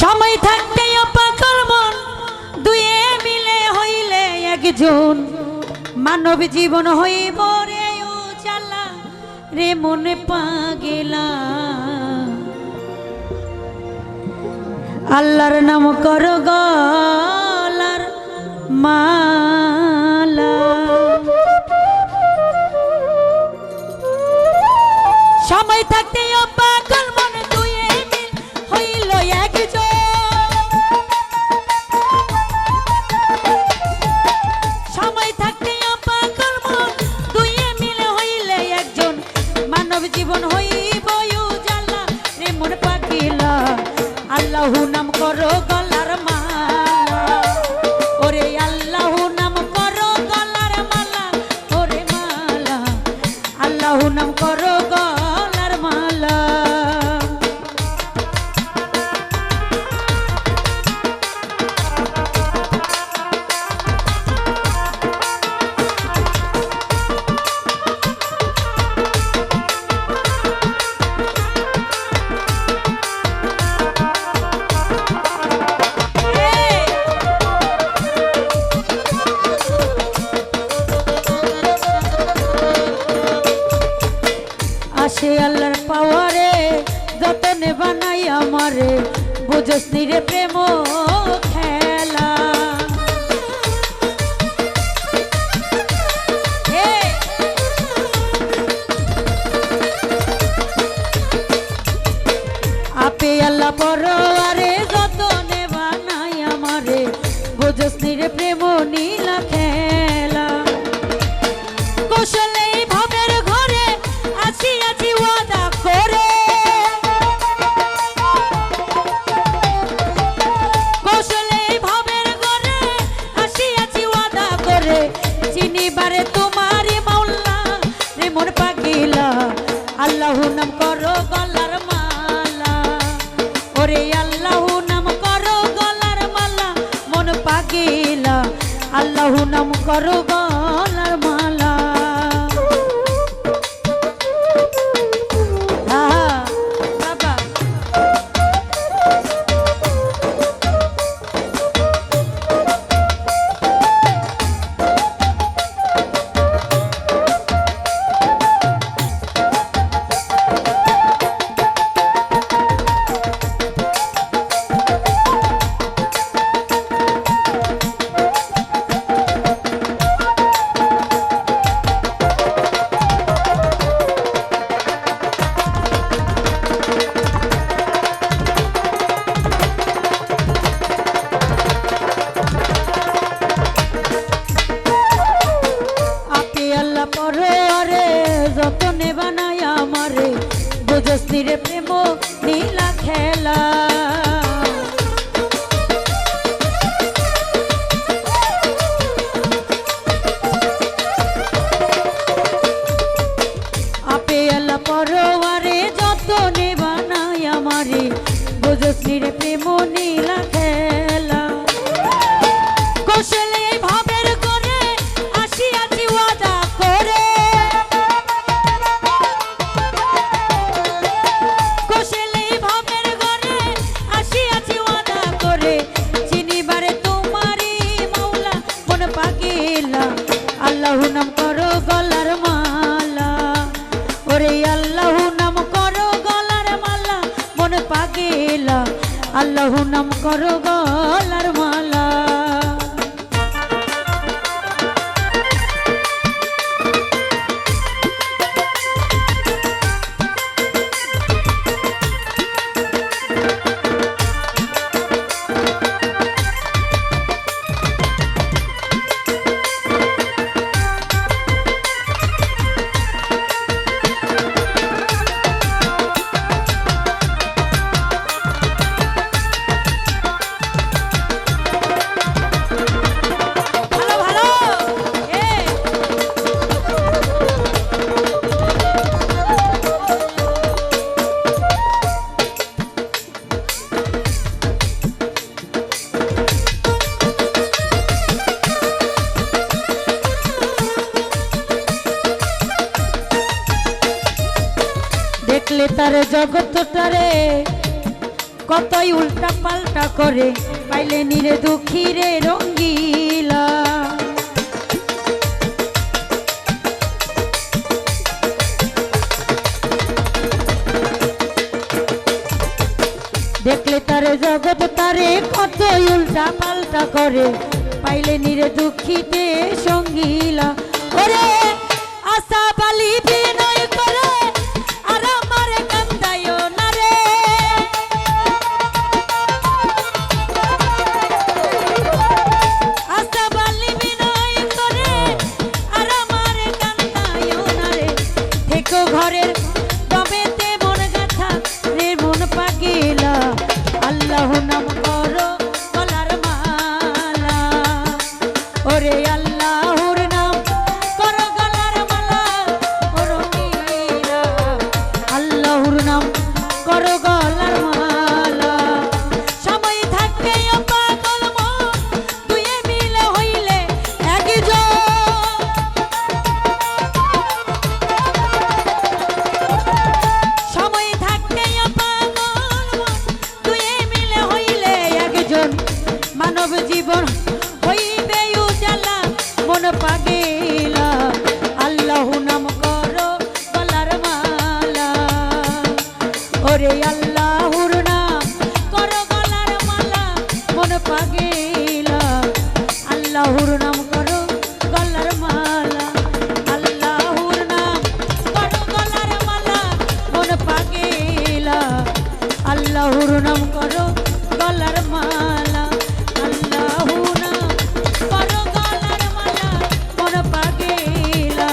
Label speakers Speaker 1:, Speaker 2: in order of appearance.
Speaker 1: সময় থাকতে পাগল মন দুয়ে মিলে হইলে একজন। মানব জীবন হইব রে উজালা, রে মনে পাগেলা। আল্লাহর নাম কর গলার মালা। সময় থাকতে পাগল জীবন হইব জালা রে মন পাকিলা আল্লাহ নাম করো গলার মালা। ওরে করো মালা, ওরে মালা। বুঝস রে প্রেম খেলা! আপে আল্লাহ পরওয়ারে যতনে বানাই আমারে। বুঝস নি রে প্রেম নীলা খেলা। আল্লাহু নাম করো বুঝস নি রে প্রেম নীলা খেলা। আল্লাহু নাম করো গলার দেখলে তার জগৎটারে কতই উল্টা পাল্টা করে পাইলে নিরে দুঃখী রে রঙ্গিলা। দেখলে তারে জগৎ তারে কত উল্টা পাল্টা করে পাইলে নিরে দুঃখীতে সঙ্গীলা ওরে আশা বালি বিনয় ওরে আল্লাহর নাম, করো গলার মালা, মন পাগিলা। নাম করো গলার মালা, আল্লাহর নাম করো গলার মালা, মন পাগিলা। নাম করো গলার মালা, আল্লাহর নাম করো গলার মালা, মন পাগিলা।